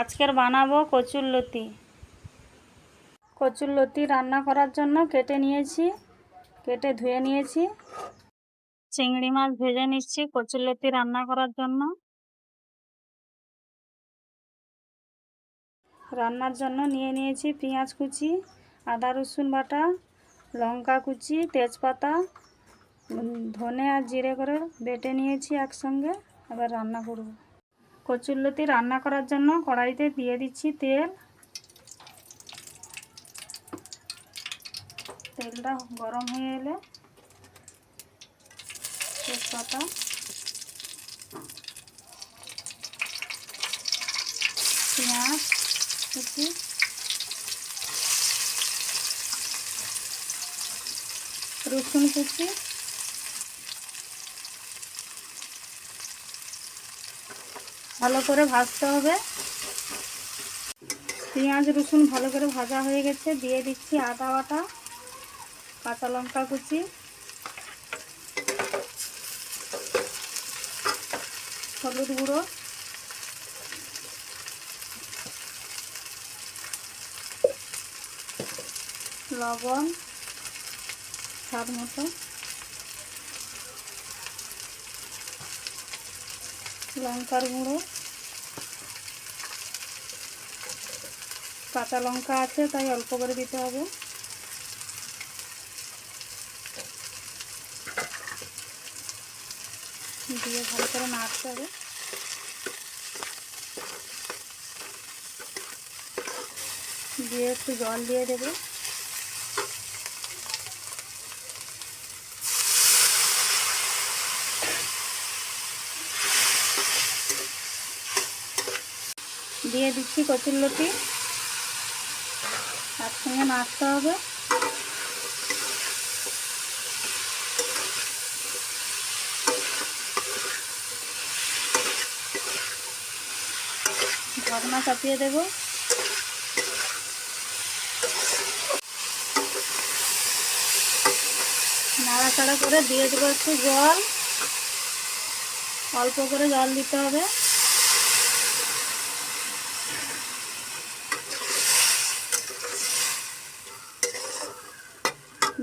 আজকের বানাবো কচুর লতি। কচুর লতি রান্না করার জন্য কেটে নিয়েছি, কেটে ধুয়ে নিয়েছি। চিংড়ি মাছ ভেজে নিচ্ছি কচুর লতি রান্না করার জন্য। রান্নার জন্য নিয়ে নিয়েছি পেঁয়াজ কুচি, আদা রসুন বাটা, লঙ্কা কুচি, তেজপাতা, ধনে আর জিরে করে বেটে নিয়েছি একসঙ্গে, এবার রান্না করব। কচুরলতি রান্না করার জন্য কড়াইতে দিয়ে দিচ্ছি তেল। তেলটা গরম হয়ে এলে তেজপাতা। পেঁয়াজ কুচি। রসুন কুচি। ভালো করে ভাজতে হবে। পেঁয়াজ, রসুন ভালো করে ভাজা হয়ে গেছে। দিয়ে দিচ্ছি আদা বাটা, কাঁচা লঙ্কা কুচি। হলুদ গুঁড়ো। লবণ, স্বাদ মতো। লঙ্কার গুঁড়ো। কাঁচা লঙ্কা আছে, তাই অল্প করে দিতে হবে। দিয়ে ভালো করে নাড়তে হবে। দিয়ে একটু জল দিয়ে দেবে। দিয়ে দিচ্ছি কচুর লতি। একসঙ্গে নাড়তে হবে। ঢাকনা চাপিয়ে দেব। নাড়াচাড়া করে দিয়ে দেবো একটু জল। অল্প করে জল দিতে হবে।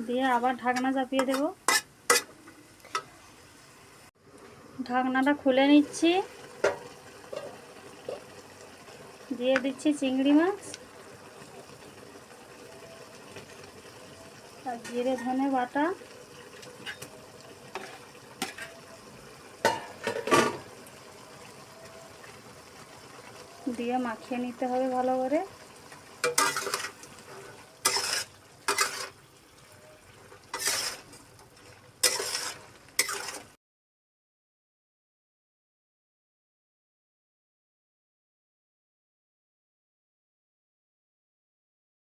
দিয়ে আবার ঢাকনা চাপিয়ে দেব। ঢাকনাটা খুলে নিচ্ছি। দিয়ে দিচ্ছি চিংড়ি মাছ। আর জিরে ধনে বাটা। দিয়ে মাখিয়ে নিতে হবে ভালো করে।